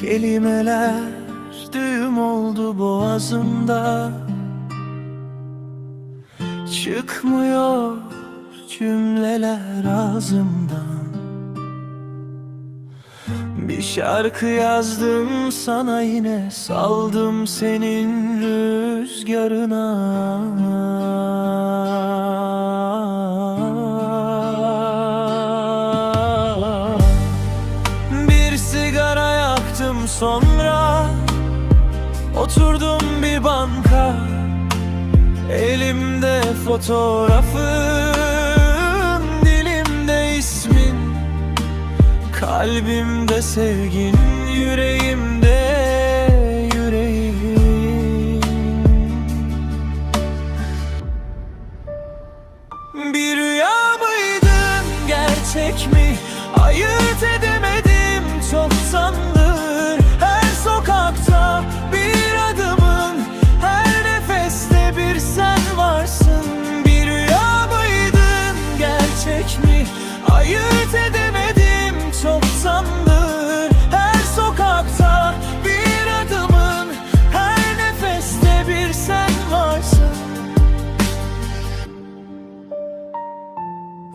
Kelimeler düğüm oldu boğazımda. Çıkmıyor cümleler ağzımdan. Bir şarkı yazdım sana yine saldım senin rüzgarına sonra Oturdum bir banka Elimde fotoğrafın Dilimde ismin Kalbimde sevgin Yüreğimde yüreğin. Bir rüya mıydın gerçek mi? Ayırt edemedim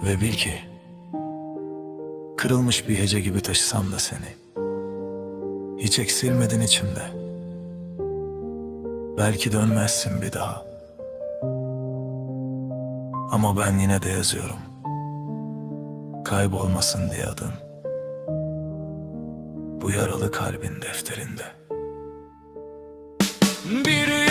Ve bil ki Kırılmış bir hece gibi taşısam da seni Hiç eksilmedin içimde. Belki dönmezsin bir daha. Ama ben yine de yazıyorum. Kaybolmasın diye adın. Bu yaralı kalbin defterinde. Bir